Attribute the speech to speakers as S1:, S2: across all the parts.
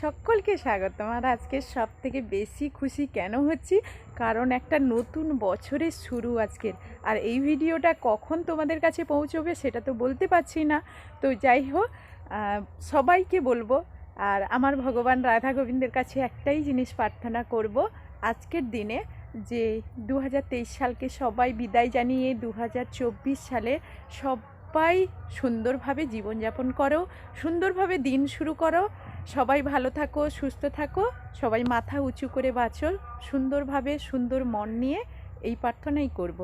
S1: সকলকে স্বাগতম। আর আজকে সব থেকে বেশি খুশি কেন হচ্ছি? কারণ একটা নতুন বছরের শুরু আজকের। আর এই ভিডিওটা কখন তোমাদের কাছে পৌঁছবে সেটা তো বলতে পারছি না। তো যাই হোক সবাইকে বলব, আর আমার ভগবান রাধা গোবিন্দের কাছে একটাই জিনিস প্রার্থনা করব আজকের দিনে, যে দু হাজার তেইশ সালকে সবাই বিদায় জানিয়ে দু হাজার চব্বিশ সালে সব সবাই সুন্দরভাবে জীবনযাপন করো, সুন্দরভাবে দিন শুরু করো। সবাই ভালো থাকো, সুস্থ থাকো। সবাই মাথা উঁচু করে বাঁচো সুন্দরভাবে সুন্দর মন নিয়ে এই প্রার্থনাই করব।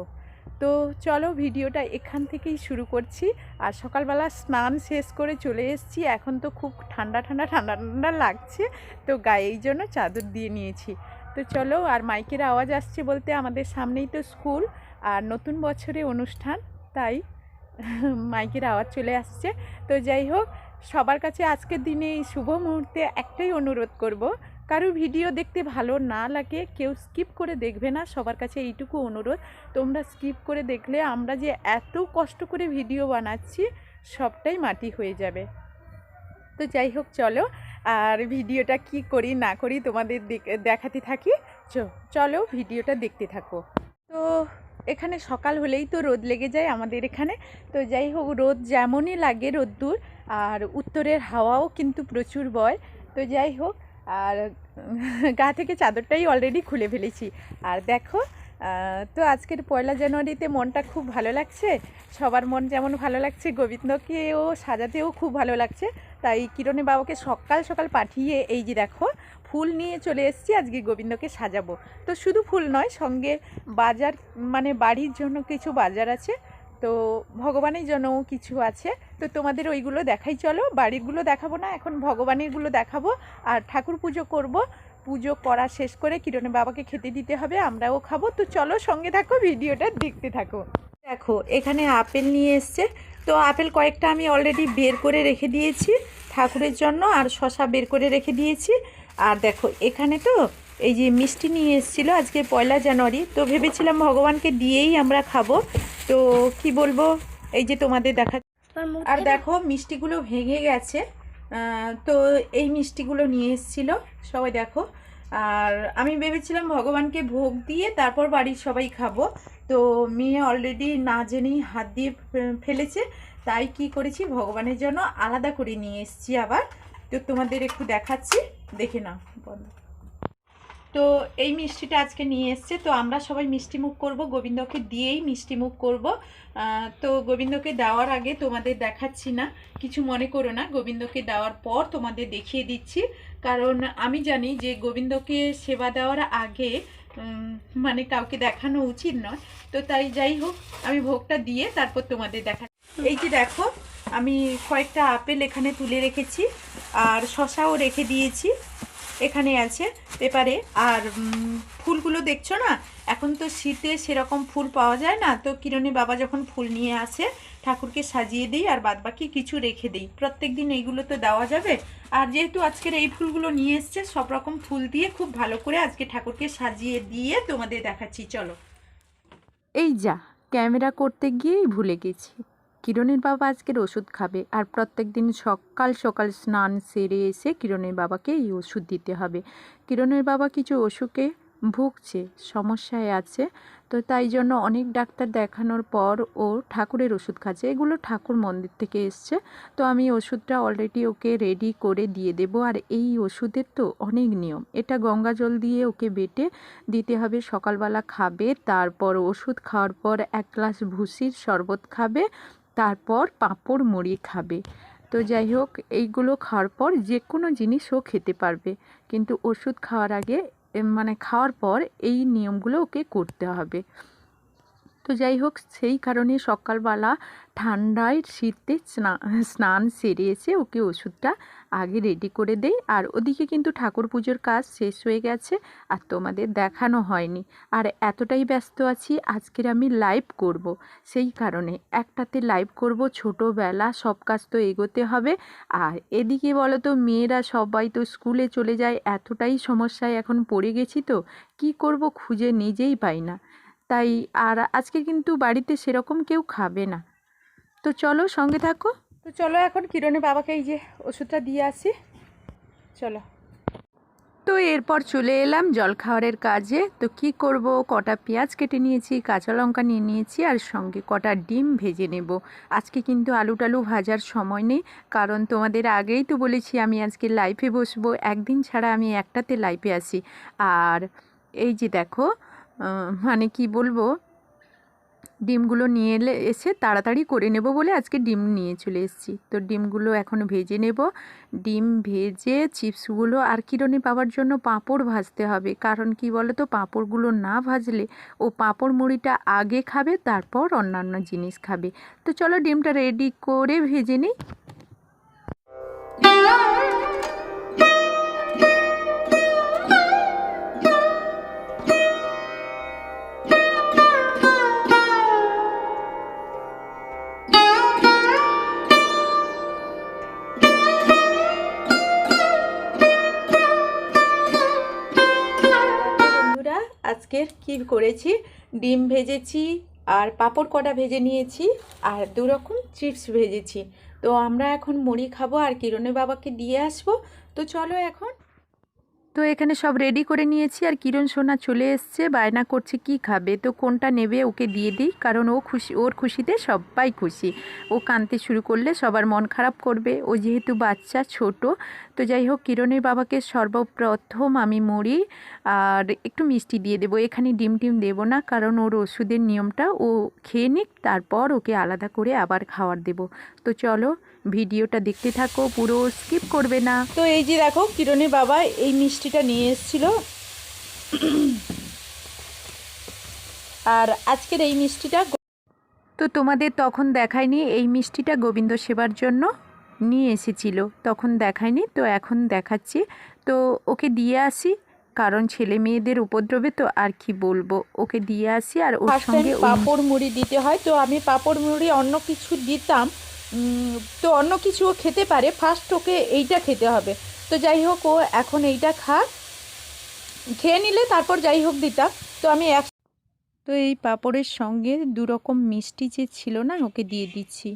S1: তো চলো ভিডিওটা এখান থেকেই শুরু করছি। আর সকালবেলা স্নান শেষ করে চলে এসেছি। এখন তো খুব ঠান্ডা ঠান্ডা ঠান্ডা ঠান্ডা লাগছে। তো গায়ে এই জন্য চাদর দিয়ে নিয়েছি। তো চলো, আর মাইকের আওয়াজ আসছে বলতে আমাদের সামনেই তো স্কুল আর নতুন বছরে অনুষ্ঠান, তাই মাইকের আওয়াজ চলে আসছে। তো যাই হোক সবার কাছে আজকের দিনে এই শুভ মুহূর্তে একটাই অনুরোধ করব, কারও ভিডিও দেখতে ভালো না লাগে কেউ স্কিপ করে দেখবে না, সবার কাছে এইটুকু অনুরোধ। তোমরা স্কিপ করে দেখলে আমরা যে এত কষ্ট করে ভিডিও বানাচ্ছি, সবটাই মাটি হয়ে যাবে। তো যাই হোক, চলো, আর ভিডিওটা কি করি না করি তোমাদের দেখ- দেখাতে থাকি। চলো ভিডিওটা দেখতে থাকো। তো এখানে সকাল হলেই তো রোদ লেগে যায় আমাদের এখানে। তো যাই হোক, রোদ যেমনই লাগে রোদ্দুর আর উত্তরের হাওয়াও কিন্তু প্রচুর বয়। তো যাই হোক, আর গা থেকে চাদরটাই অলরেডি খুলে ফেলেছি। আর দেখো তো আজকের পয়লা জানুয়ারিতে মনটা খুব ভালো লাগছে। সবার মন যেমন ভালো লাগছে, গোবিন্দকেও সাজাতেও খুব ভালো লাগছে। তাই কিরণে বাবাকে সকাল সকাল পাঠিয়ে এই যে দেখো, ফুল নিয়ে চলে এসেছি, আজকে গোবিন্দকে সাজাবো। তো শুধু ফুল নয়, সঙ্গে বাজার মানে বাড়ির জন্য কিছু বাজার আছে। তো ভগবানের জন্যও কিছু আছে। তো তোমাদের ওইগুলো দেখাই, চলো। বাড়িরগুলো দেখাবো না, এখন ভগবানেরগুলো দেখাবো। আর ঠাকুর পুজো করব। পুজো করা শেষ করে কিরণে বাবাকে খেতে দিতে হবে, আমরাও খাব। তো চলো সঙ্গে থাকো, ভিডিওটা দেখতে থাকো। দেখো, এখানে আপেল নিয়ে এসছে। তো আপেল কয়েকটা আমি অলরেডি বের করে রেখে দিয়েছি ঠাকুরের জন্য, আর শশা বের করে রেখে দিয়েছি। আর দেখো, এখানে তো এই যে মিষ্টি নিয়ে এসেছিল আজকে পয়লা জানুয়ারি তো ভেবেছিলাম ভগবানকে দিয়েই আমরা খাব। তো কি বলব এই যে তোমাদের দেখা আর দেখো মিষ্টিগুলো ভেঙে গেছে। তো এই মিষ্টিগুলো নিয়ে এসেছিল সবাই দেখো। আর আমি ভেবেছিলাম ভগবানকে ভোগ দিয়ে তারপর বাড়ির সবাই খাব। তো মেয়ে অলরেডি না জেনেই হাত দিয়ে ফেলেছে তাই কি করেছি ভগবানের জন্য আলাদা করে নিয়ে এসেছি আবার। তো তোমাদের একটু দেখাচ্ছি দেখে নাও বন্ধ তো এই মিষ্টিটা আজকে নিয়ে এসছে। তো আমরা সবাই মিষ্টি মুখ করব। গোবিন্দকে দিয়েই মিষ্টি মুখ করব। তো গোবিন্দকে দেওয়ার আগে তোমাদের দেখাচ্ছি না। কিছু মনে করো না। গোবিন্দকে দেওয়ার পর তোমাদের দেখিয়ে দিচ্ছি। কারণ আমি জানি যে গোবিন্দকে সেবা দেওয়ার আগে মানে কাউকে দেখানো উচিত নয়। তো তাই যাই হোক, আমি ভোগটা দিয়ে তারপর তোমাদের দেখা এই যে দেখো, আমি কয়েকটা আপেল এখানে তুলে রেখেছি। আর শশাও রেখে দিয়েছি। এখানে আছে পেপারে। আর ফুলগুলো দেখছ না? এখন তো শীতে সেরকম ফুল পাওয়া যায় না। তো কিরণী বাবা যখন ফুল নিয়ে আসে, ঠাকুরকে সাজিয়ে দিই আর বাদবাকি কিছু রেখে দিই। প্রত্যেক দিন এইগুলো তো দেওয়া যাবে। আর যেহেতু আজকের এই ফুলগুলো নিয়ে এসছে, সব রকম ফুল দিয়ে খুব ভালো করে আজকে ঠাকুরকে সাজিয়ে দিয়ে তোমাদের দেখাচ্ছি। চলো। এই যা, ক্যামেরা করতে গিয়েই ভুলে গেছি। কিরণের বাবা আজকের ওষুধ খাবে। আর প্রত্যেক দিন সকাল সকাল স্নান সেরে এসে কিরণের বাবাকে এই ওষুধ দিতে হবে। কিরণের বাবা কিছু অসুখে ভুগছে, সমস্যায় আছে, তো তাই জন্য অনেক ডাক্তার দেখানোর পর ও ঠাকুরের ওষুধ খাচ্ছে। এগুলো ঠাকুর মন্দির থেকে এসছে। তো আমি ওষুধটা অলরেডি ওকে রেডি করে দিয়ে দেব। আর এই ওষুধের তো অনেক নিয়ম। এটা গঙ্গা জল দিয়ে ওকে বেটে দিতে হবে। সকালবেলা খাবে, তারপর ওষুধ খাওয়ার পর এক গ্লাস ভুসির শরবত খাবে। তারপর পাঁপড় মুড়ি খাবে। তো যাই হোক, এইগুলো খাওয়ার পর যে কোনো জিনিসও খেতে পারবে। কিন্তু ওষুধ খাওয়ার আগে মানে খাওয়ার পর এই নিয়মগুলো ওকে করতে হবে। তো যাই হোক, সেই কারণে সকালবেলা ঠান্ডায় শীতে স্নান সেরে এসে ওকে ওষুধটা আগে রেডি করে দেই। আর ওদিকে কিন্তু ঠাকুর পুজোর কাজ শেষ হয়ে গেছে আর তোমাদের দেখানো হয়নি। আর এতটাই ব্যস্ত আছি, আজকের আমি লাইভ করব। সেই কারণে একটাতে লাইভ করব, ছোটোবেলা সব কাজ তো এগোতে হবে। আর এদিকে বলো তো মেয়েরা সবাই তো স্কুলে চলে যায়, এতটাই সমস্যায় এখন পড়ে গেছি তো, কি করব খুঁজে নিজেই পাই না। তাই আর আজকে কিন্তু বাড়িতে সেরকম কেউ খাবে না। তো চলো সঙ্গে থাকো। তো চলো এখন কিরণে বাবাকে এই যে ওষুধটা দিয়ে আসি। চলো। তো এরপর চলে এলাম জলখাবারের কাজে। তো কি করব? কটা পেঁয়াজ কেটে নিয়েছি, কাঁচা লঙ্কা নিয়ে নিয়েছি আর সঙ্গে কটা ডিম ভেজে নেব। আজকে কিন্তু আলু টালু ভাজার সময় নেই, কারণ তোমাদের আগেই তো বলেছি আমি আজকে লাইফে বসবো। একদিন ছাড়া আমি একটাতে লাইফে আসি। আর এই যে দেখো মানে কি বলব? ডিমগুলো নিয়ে এলে, এসে তাড়াতাড়ি করে নেব বলে আজকে ডিম নিয়ে চলে এসেছি। তো ডিমগুলো এখন ভেজে নেব। ডিম ভেজে চিপসগুলো আর কিরণে পাওয়ার জন্য পাঁপড় ভাজতে হবে। কারণ কি বলো তো পাঁপড়গুলো না ভাজলে ও পাঁপড় মুড়িটা আগে খাবে, তারপর অন্যান্য জিনিস খাবে। তো চলো ডিমটা রেডি করে ভেজে নিই। আজকের কি করেছি? ডিম ভেজেছি আর পাঁপড় কটা ভেজে নিয়েছি আর দু রকম চিপস ভেজেছি। তো আমরা এখন মুড়ি খাব আর কিরণের বাবাকে দিয়ে আসব। তো চলো এখন তো এখানে সব রেডি করে নিয়েছি আর কিরণ সোনা চলে এসছে, বায়না করছে কি খাবে, তো কোনটা নেবে ওকে দিয়ে দিই, কারণ ও খুশি, ওর খুশিতে সবাই খুশি। ও কাঁদতে শুরু করলে সবার মন খারাপ করবে, ও যেহেতু বাচ্চা, ছোট, তো যাই হোক কিরণের বাবাকে সর্বপ্রথম আমি মুড়ি আর একটু মিষ্টি দিয়ে দেবো। এখানে ডিম টিম দেবো না, কারণ ওর ওষুধের নিয়মটা ও খেয়ে নিক, তারপর ওকে আলাদা করে আবার খাওয়ার দেবো। তো চলো ভিডিওটা দেখতে থাকো পুরো স্কিপ করবে না। তো এই যে দেখো কিরণের বাবা এই মিষ্টিটা নিয়ে এসেছিল। আর আজকের এই মিষ্টিটা তো তোমাদের তখন দেখায়নি এই মিষ্টিটা গোবিন্দ সেবার জন্য নিয়ে এসেছিল। তখন দেখায়নি তো এখন দেখাচ্ছি। তো ওকে দিয়ে আসি কারণ ছেলে মেয়েদের উপদ্রবে তো আর কি বলব। ওকে দিয়ে আসি আর ওর সঙ্গে
S2: পাপড় মুড়ি দিতে হয় তো আমি পাঁপড় মুড়ি অন্য কিছু দিতাম তো অন্য কিছুও খেতে পারে। ফার্স্ট ওকে এইটা খেতে হবে। তো যাই হোক, ও এখন এইটা খা খেয়ে নিলে তারপর যাই হোক দিতাম তো আমি এক
S1: তো এই পাঁপড়ের সঙ্গে দু রকম মিষ্টি যে ছিল না, ওকে দিয়ে দিচ্ছি।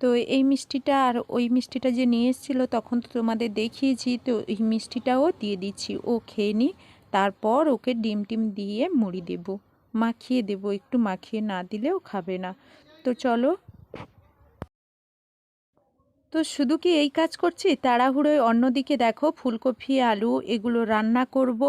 S1: তো এই মিষ্টিটা আর ওই মিষ্টিটা যে নিয়ে এসেছিল, তখন তো তোমাদের দেখিয়েছি, তো এই মিষ্টিটাও দিয়ে দিচ্ছি। ও খেয়ে নি তারপর ওকে ডিম টিম দিয়ে মুড়ি দেব। মাখিয়ে দেব, একটু মাখিয়ে না দিলেও খাবে না। তো চলো তো শুধু কি এই কাজ করছি? তাড়াহুড়োয় অন্যদিকে দেখো, ফুলকপি, আলু এগুলো রান্না করব।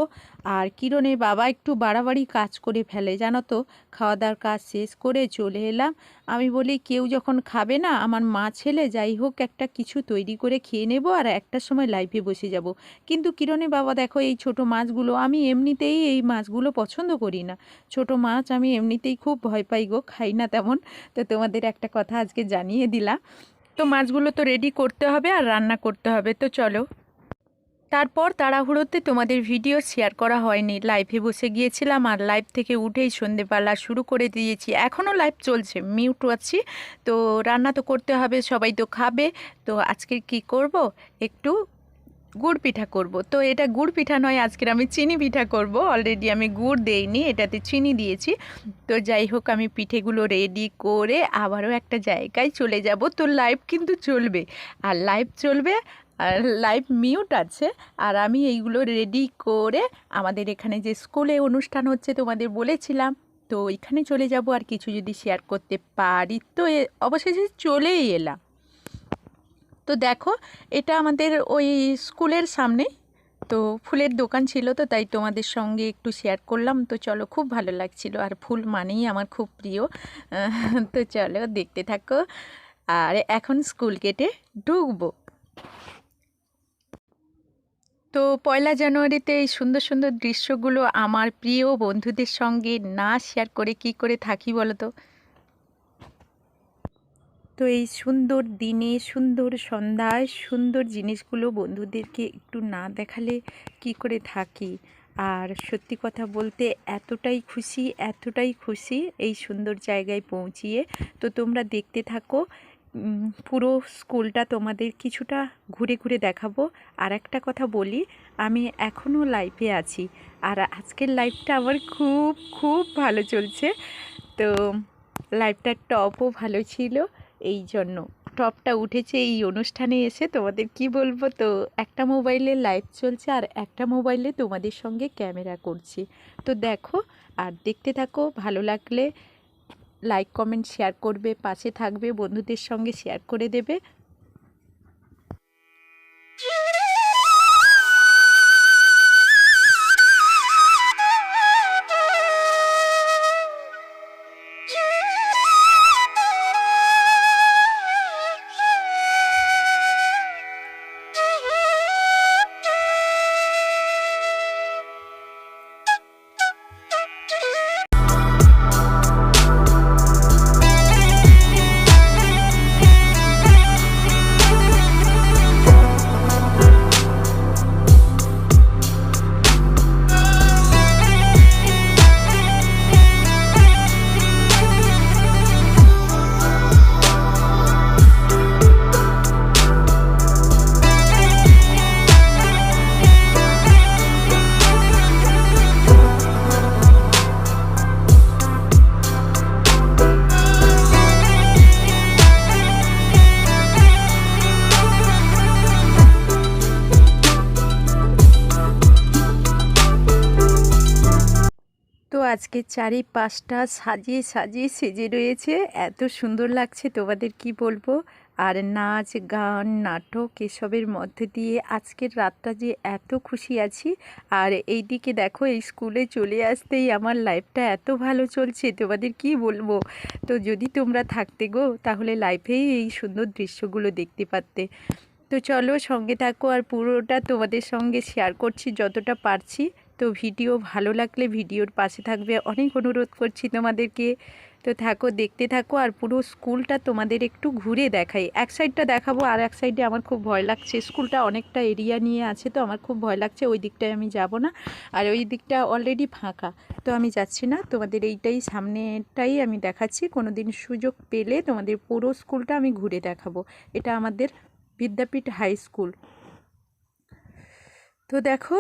S1: আর কিরণের বাবা একটু বাড়াবাড়ি কাজ করে ফেলে, জানো তো? খাওয়া দাওয়ার কাজ শেষ করে চলে এলাম। আমি বলি, কেউ যখন খাবে না, আমার মা ছেলে, যাই হোক, একটা কিছু তৈরি করে খেয়ে নেব আর একটা সময় লাইভে বসে যাব। কিন্তু কিরণে বাবা দেখো, এই ছোট মাছগুলো, আমি এমনিতেই এই মাছগুলো পছন্দ করি না। ছোট মাছ আমি এমনিতেই খুব ভয় পাই গো, খাই না তেমন। তো তোমাদের একটা কথা আজকে জানিয়ে দিলাম। তো মাছগুলো তো রেডি করতে হবে আর রান্না করতে হবে, তো চলো। তারপর তাড়াহুড়োতে তোমাদের ভিডিও শেয়ার করা হয়নি। লাইভে বসে গিয়েছিলাম আর লাইভ থেকে উঠেই সন্ধেবেলা শুরু করে দিয়েছি। এখনও লাইভ চলছে মিউট আছি। তো রান্না তো করতে হবে, সবাই তো খাবে। তো আজকে কি করব? একটু গুড় পিঠা করব। তো এটা গুড় পিঠা নয়, আজকের আমি চিনি পিঠা করব। অলরেডি আমি গুড় দেইনি, এটাতে চিনি দিয়েছি। তো যাই হোক, আমি পিঠেগুলো রেডি করে আবারও একটা জায়গায় চলে যাব। তো লাইভ কিন্তু চলবে। আর লাইভ চলবে, আর লাইভ মিউট আছে। আর আমি এইগুলো রেডি করে আমাদের এখানে যে স্কুলে অনুষ্ঠান হচ্ছে তোমাদের বলেছিলাম, তো এখানে চলে যাব। আর কিছু যদি শেয়ার করতে পারি, তো অবশেষে চলেই এলাম। তো দেখো, এটা আমাদের ওই স্কুলের সামনে। তো ফুলের দোকান ছিল তো, তাই তোমাদের সঙ্গে একটু শেয়ার করলাম। তো চলো, খুব ভালো লাগছিল। আর ফুল মানেই আমার খুব প্রিয়। তো চলো, দেখতে থাকো। আর এখন স্কুল গেটে ঢুকবো। তো পয়লা জানুয়ারিতে এই সুন্দর সুন্দর দৃশ্যগুলো আমার প্রিয় বন্ধুদের সঙ্গে না শেয়ার করে কি করে থাকি বলো তো? তো এই সুন্দর দিনে, সুন্দর সন্ধ্যায়, সুন্দর জিনিসগুলো বন্ধুদেরকে একটু না দেখালে কি করে থাকি? আর সত্যি কথা বলতে এতটাই খুশি এতটাই খুশি এই সুন্দর জায়গায় পৌঁছিয়ে। তো তোমরা দেখতে থাকো পুরো স্কুলটা তোমাদের কিছুটা ঘুরে ঘুরে দেখাবো। আর একটা কথা বলি, আমি এখনও লাইভে আছি। আর আজকের লাইফটা আমার খুব খুব ভালো চলছে। তো লাইফটার টপও ভালো ছিল। এই জন্য। টপটা উঠেছে, এই অনুষ্ঠানে এসে তোমাদের কি বলব তো, একটা মোবাইলে লাইভ চলছে আর একটা মোবাইলে তোমাদের সঙ্গে ক্যামেরা করছি। তো দেখো আর দেখতে থাকো, ভালো লাগলে লাইক কমেন্ট শেয়ার করবে, পাশে থাকবে, বন্ধুদের সঙ্গে শেয়ার করে দেবে। আজকে চারিপাশটা সাজিয়ে সাজিয়ে সেজে রয়েছে। এত সুন্দর লাগছে তোমাদের কি বলব? আর নাচ, গান, নাটক এসবের মধ্যে দিয়ে আজকের রাতটা যে এত খুশি আছি। আর এই দিকে দেখো, এই স্কুলে চলে আসতেই আমার লাইফটা এত ভালো চলছে। তোমাদের কি বলব? তো যদি তোমরা থাকতে গো, তাহলে লাইফেই এই সুন্দর দৃশ্যগুলো দেখতে পারতে। তো চলো সঙ্গে থাকো, আর পুরোটা তোমাদের সঙ্গে শেয়ার করছি যতটা পারছি। তো ভিডিও ভালো লাগলে ভিডিওর পাশে থাকবে। অনেক অনুরোধ করছি তোমাদেরকে। তো থাকো, দেখতে থাকো আর পুরো স্কুলটা তোমাদের একটু ঘুরে দেখাই। এক সাইডটা দেখাবো আর এক সাইডে আমার খুব ভয় লাগছে। স্কুলটা অনেকটা এরিয়া নিয়ে আছে তো আমার খুব ভয় লাগছে। ওই দিকটায় আমি যাব না। আর ওই দিকটা অলরেডি ফাঁকা। তো আমি যাচ্ছি না। তোমাদের এইটাই সামনেটাই আমি দেখাচ্ছি। কোনো দিন সুযোগ পেলে তোমাদের পুরো স্কুলটা আমি ঘুরে দেখাবো। এটা আমাদের বিদ্যাপীঠ হাই স্কুল। তো দেখো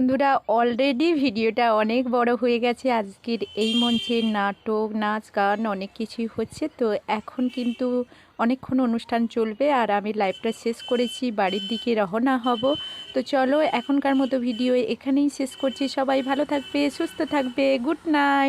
S1: বন্ধুরা অলরেডি ভিডিওটা অনেক বড় হয়ে গেছে। আজকের এই মঞ্চে নাটক, নাচ, গান অনেক কিছুই হচ্ছে। তো এখন কিন্তু অনেকক্ষণ অনুষ্ঠান চলবে আর আমি লাইভটা শেষ করেছি, বাড়ির দিকে রহনা হব। তো চলো, এখনকার মতো ভিডিও এখানেই শেষ করছি। সবাই ভালো থাকবে, সুস্থ থাকবে গুড নাইট